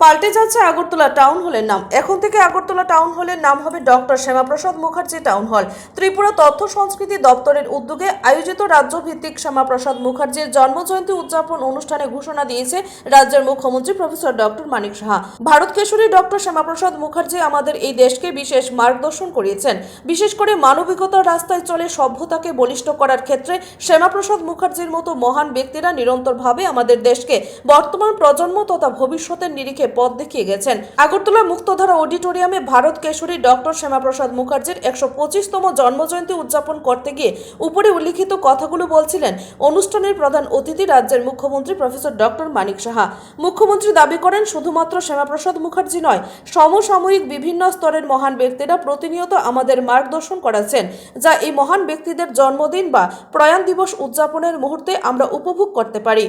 পাল্টে যাচ্ছে আগরতলা টাউন হলের নাম। এখন থেকে আগরতলা টাউন হলের নাম হবে doctor Shyamaprasad Mukherjee town hall. Tripura তথ্য সংস্কৃতি দপ্তরের উদ্যোগে আয়োজিত রাজ্যভিত্তিক শ্যামাপ্রসাদ মুখার্জির জন্মজয়ন্তী উদযাপন অনুষ্ঠানে ঘোষণা দিয়েছে রাজ্যের মুখ্যমন্ত্রী professor doctor Manik Saha. Bharat Keshari doctor Shyamaprasad Mukherjee আমাদের এই দেশকে বিশেষ মার্গদর্শন করিয়েছেন বিশেষ করে মানবিকতার রাস্তায় চলে সভ্যতাকে বলিষ্ঠ করার ক্ষেত্রে শ্যামাপ্রসাদ মুখার্জির মতো মহান ব্যক্তিরা নিরন্তরভাবে আমাদের দেশকে বর্তমান প্রজন্ম তথা ভবিষ্যতের নিরিখে পথ দেখিয়ে গেছেন। আগরতলা মুক্তধারা অডিটোরিয়ামে ভারত কেশরী ডক্টর শ্যামাপ্রসাদ মুখার্জির একশো পঁচিশতম জন্মজয়ন্তী উদযাপন করতে গিয়ে উপরে উল্লিখিত কথাগুলো বলছিলেন অনুষ্ঠানের প্রধান অতিথি রাজ্যের মুখ্যমন্ত্রী প্রফেসর ডক্টর মানিক সাহা। মুখ্যমন্ত্রী দাবি করেন, শুধুমাত্র শ্যামাপ্রসাদ মুখার্জি নয়, সমসাময়িক বিভিন্ন স্তরের মহান ব্যক্তিরা প্রতিনিয়ত আমাদের মার্গদর্শন করাচ্ছেন, যা এই মহান ব্যক্তিদের জন্মদিন বা প্রয়াণ দিবস উদযাপনের মুহূর্তে আমরা উপভোগ করতে পারি।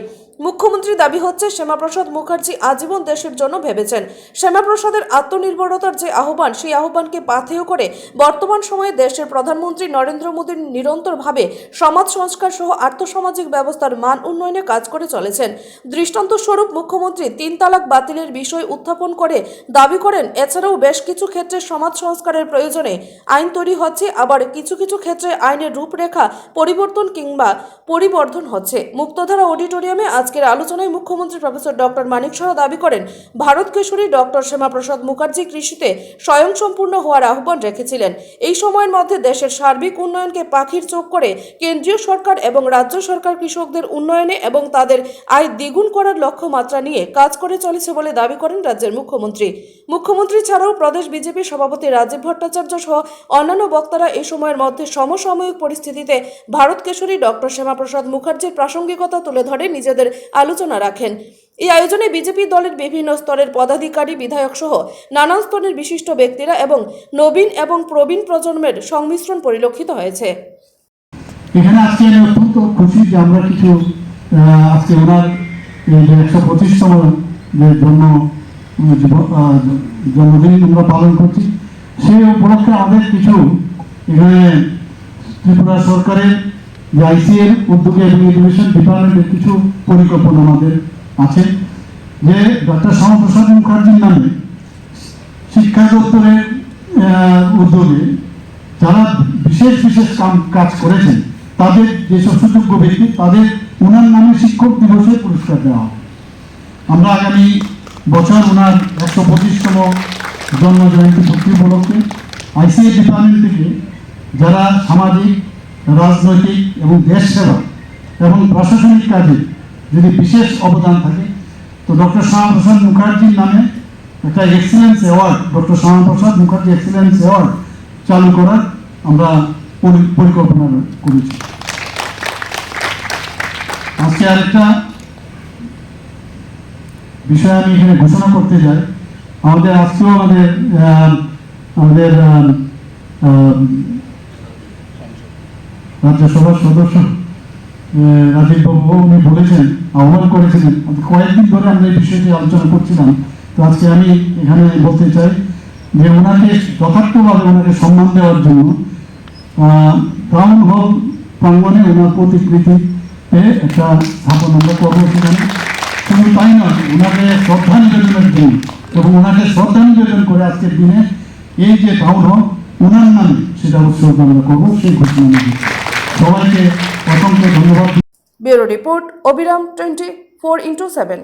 মুখ্যমন্ত্রী দাবি হচ্ছে, শ্যামাপ্রসাদ মুখার্জি আজীবন দেশের জন্য ভেবেছেন। শ্যামাপ্রসাদের আত্মনির্ভরতার যে আহ্বান, সেই আহ্বানকে পাথেয় করে বর্তমান সময়ে দেশের প্রধানমন্ত্রী নরেন্দ্র মোদীর নিরন্তরভাবে সমাজ সংস্কার সহ আর্থসামাজিক ব্যবস্থার মান উন্নয়নে কাজ করে চলেছেন। দৃষ্টান্ত স্বরূপ মুখ্যমন্ত্রী তিন তালাক বাতিলের বিষয় উত্থাপন করে দাবি করেন, এছাড়াও বেশ কিছু ক্ষেত্রে সমাজ সংস্কারের প্রয়োজনে আইন তৈরি হচ্ছে, আবার কিছু কিছু ক্ষেত্রে আইনের রূপরেখা পরিবর্তন কিংবা পরিবর্ধন হচ্ছে। মুক্তধারা অডিটোরিয়ামে আজকের আলোচনায় মুখ্যমন্ত্রী প্রফেসর ডক্টর মানিক শাহ দাবি করেন ভারত কেশরী ডক্টর শ্যামাপ্রসাদ মুখার্জি কৃষিতে স্বয়ংসম্পূর্ণ হওয়ার আহ্বান রেখেছিলেন। এই সময়ের মধ্যে দেশের সার্বিক উন্নয়নকে পাখির চোখ করে কেন্দ্রীয় সরকার এবং রাজ্য সরকার কৃষকদের উন্নয়নে এবং তাদের আয় দ্বিগুণ করার লক্ষ্যমাত্রা নিয়ে কাজ করে চলেছে বলে দাবি করেন রাজ্যের মুখ্যমন্ত্রী। মুখ্যমন্ত্রী ছাড়াও প্রদেশ বিজেপি সভাপতি রাজীব ভট্টাচার্য সহ অন্যান্য বক্তারা এই সময়ের মধ্যে সমসাময়িক পরিস্থিতিতে ভারত কেশরী ডক্টর শ্যামাপ্রসাদ মুখার্জির প্রাসঙ্গিকতা তুলে ধরে নিজেদের আলোচনা রাখেন। এই আয়োজনে বিজেপি দলের বিভিন্ন স্তরের পদাধিকারী, বিধায়ক সহ নানান স্তরের বিশিষ্ট ব্যক্তিরা এবং নবীন এবং প্রবীণ প্রজন্মের সংমিশ্রণ পরিলক্ষিত হয়েছে। এখানে আজকে অত্যন্ত খুশি যে আমরা কিছু আজকে ওনার একশো পঁচিশতম জন্মদিন আমরা পালন করছি, সেই উপলক্ষে আমাদের কিছু এখানে ত্রিপুরা সরকারের যে আইসিএর উদ্যোগে এবং এডুকেশন ডিপার্টমেন্টের কিছু পরিকল্পনা আমাদের আছে যে ডক্টর শ্যামাপ্রসাদ মুখার্জির নামে শিক্ষা দপ্তরের উদ্যোগে যারা বিশেষ বিশেষ কাজ করেছেন, তাদের যেসব সুযোগ্য ব্যক্তি, তাদের ওনার নামে শিক্ষক দিবসে পুরস্কার দেওয়া হবে। আমরা আগামী বছর ওনার একশো পঁচিশতম জন্ম জয়ন্তী পূর্তি উপলক্ষে আইসিএ ডিপার্টমেন্ট থেকে যারা সামাজিক, রাজনৈতিক এবং দেশ সেবা এবং প্রশাসনিক কাজে যদি বিশেষ অবদান থাকে, তো ডক্টর শ্যামাপ্রসাদ মুখার্জির নামে একটা excellence award, doctor Shyamaprasad Mukherjee excellence award চালু করার আমরা পরিকল্পনা করেছি। আজকে আরেকটা বিষয় আমি এখানে ঘোষণা করতে যাই আমাদের আজকেও আমাদের আমাদের রাজ্যসভার সদস্য আহ, রাজীব বাবু উনি বলেছেন আহ্বান করেছিলেন। কয়েকদিন ধরে আমরা এই বিষয়টি আলোচনা করছিলাম। তো আজকে আমি এখানে বলতে চাই যে ওনাকে যথার্থভাবে ওনাকে সম্মান দেওয়ার জন্য টাউন হল প্রাঙ্গনে ওনার প্রতিকৃতিতে একটা স্থাপন আমরা করব সেখানে। শুধু তাই নয় ওনাকে শ্রদ্ধা নিবেদনের দিন এবং ওনাকে শ্রদ্ধা নিবেদন করে আজকের দিনে এই যে টাউন হল ওনার নামে সেটা উৎসর্গ আমরা করব সেই ঘোষণা দিচ্ছি। সবাইকে অসংখ্য ধন্যবাদ। ব্যুরো রিপোর্ট অবিরাম টোয়েন্টি ফোর ইন্টু সেভেন।